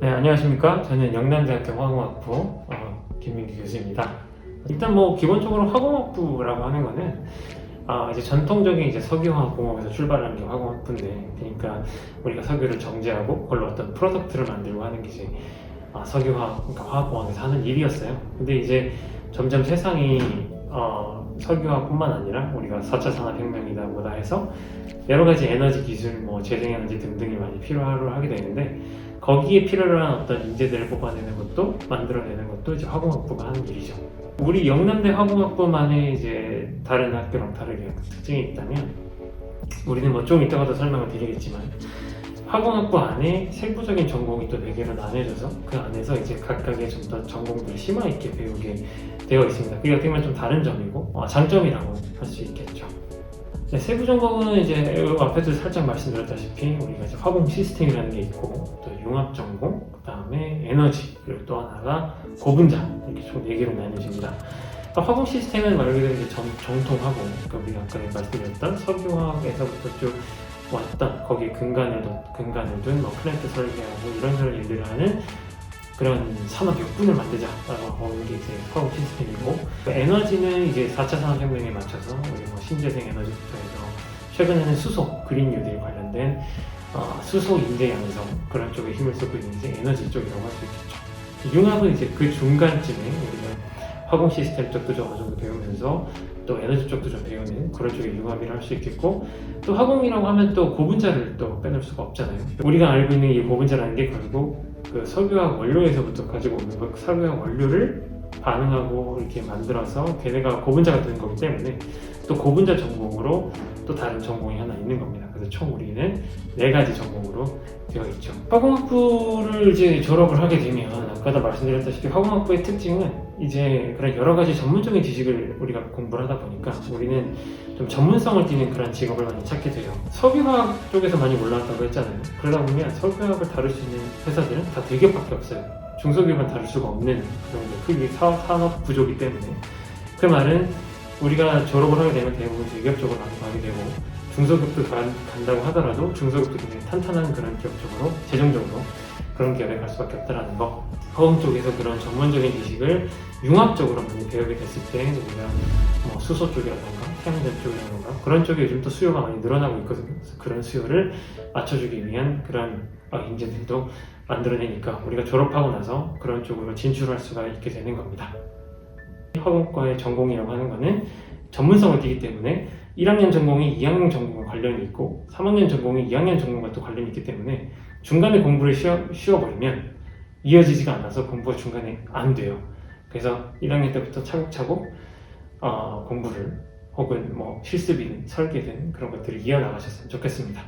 안녕하십니까. 저는 영남대학교 화공학부 어, 김민기 교수입니다. 일단 뭐 기본적으로 화공학부라고 하는 거는 아, 이제 전통적인 이제 석유화학 공업에서 출발하는 게 화공학부인데, 그러니까 우리가 석유를 정제하고 그걸로 어떤 프로덕트를 만들고 하는 게 이제 아, 석유화학, 그러니까 화학공학에서 하는 일이었어요. 근데 이제 점점 세상이 어, 석유화뿐만 아니라 우리가 4차 산업혁명이다 뭐다 해서 여러 가지 에너지 기술, 뭐 재생에너지 등등이 많이 필요로 하게 되는데 거기에 필요로 한 어떤 인재들을 뽑아내는 것도 만들어내는 것도 이제 화공학부가 하는 일이죠. 우리 영남대 화공학부만의 이제 다른 학교랑 다르게 특징이 있다면 우리는 뭐 좀 이따가도 설명을 드리겠지만 화공학부 안에 세부적인 전공이 또 4개로 나뉘어져서 그 안에서 이제 각각의 좀 더 전공들을 심화 있게 배우게 되어 있습니다. 그게 어떻게 보면 좀 다른 점이고 어, 장점이라고 할 수 있겠죠. 네, 세부 전공은 이제 앞에도 살짝 말씀드렸다시피 우리가 이제 화공 시스템이라는 게 있고 또 융합 전공, 그 다음에 에너지 그리고 또 하나가 고분자 이렇게 총 4개로 나뉘어집니다. 그러니까 화공 시스템은 말 그대로 이제 정, 정통 화공, 그러니까 우리가 아까 말씀드렸던 석유화학에서부터 쭉 왔던 거기에 근간을 둔, 근간을 둔 뭐 플랜트 설계하고 이런 저런 일들을 하는 그런 산업 역군을 만들자라고 하는 게 이제 화공 시스템이고 그 에너지는 이제 4차 산업혁명에 맞춰서 우리 뭐 신재생 에너지부터 해서 최근에는 수소, 그린 뉴딜 관련된 어, 수소 인재 양성 그런 쪽에 힘을 쓰고 있는 이제 에너지 쪽이라고 할 수 있겠죠. 융합은 이제 그 중간쯤에 우리가 화공 시스템 쪽도 좀 어느 정도 배우면서 또 에너지 쪽도 좀 배우는 그런 쪽의 융합이라 할수 있겠고 또 화공이라고 하면 또 고분자를 또 빼놓을 수가 없잖아요. 우리가 알고 있는 이 고분자라는 게 결국 그 석유화학 원료에서부터 가지고 오는 그 석유화학 원료를 반응하고 이렇게 만들어서 걔네가 고분자가 되는 거기 때문에 또 고분자 전공으로 또 다른 전공이 하나 있는 겁니다. 그래서 총 우리는 네 가지 전공으로 되어 있죠. 화공학부를 이제 졸업을 하게 되면 아까도 말씀드렸다시피 화공학부의 특징은 이제 그런 여러 가지 전문적인 지식을 우리가 공부를 하다 보니까 우리는 좀 전문성을 띠는 그런 직업을 많이 찾게 돼요. 석유화학 쪽에서 많이 올라왔다고 했잖아요. 그러다 보면 석유화학을 다룰 수 있는 회사들은 다 대기업밖에 없어요. 중소기업은 다룰 수가 없는 그런 크기 사- 산업 구조기 때문에 그 말은 우리가 졸업을 하게 되면 대부분 대기업 쪽으로 많이 가게 되고 중소기업도 간, 간다고 하더라도 중소기업도 굉장히 탄탄한 그런 기업 쪽으로 재정적으로 그런 기업에 갈 수밖에 없다라는 거. 화공 쪽에서 그런 전문적인 지식을 융합적으로 많이 배우게 됐을 때 우리가 뭐 수소 쪽이라던가 태양전 쪽이라던가 그런 쪽에 요즘 또 수요가 많이 늘어나고 있거든요. 그런 수요를 맞춰주기 위한 그런 어, 인재들도 만들어내니까 우리가 졸업하고 나서 그런 쪽으로 진출할 수가 있게 되는 겁니다. 화공과의 전공이라고 하는 거는 전문성을 띠기 때문에 1학년 전공이 2학년 전공과 관련이 있고 3학년 전공이 2학년 전공과 또 관련이 있기 때문에 중간에 공부를 쉬어, 쉬어버리면 이어지지가 않아서 공부가 중간에 안 돼요. 그래서 1학년 때부터 차곡차곡 어, 공부를 혹은 뭐 실습이든 설계든 그런 것들을 이어나가셨으면 좋겠습니다.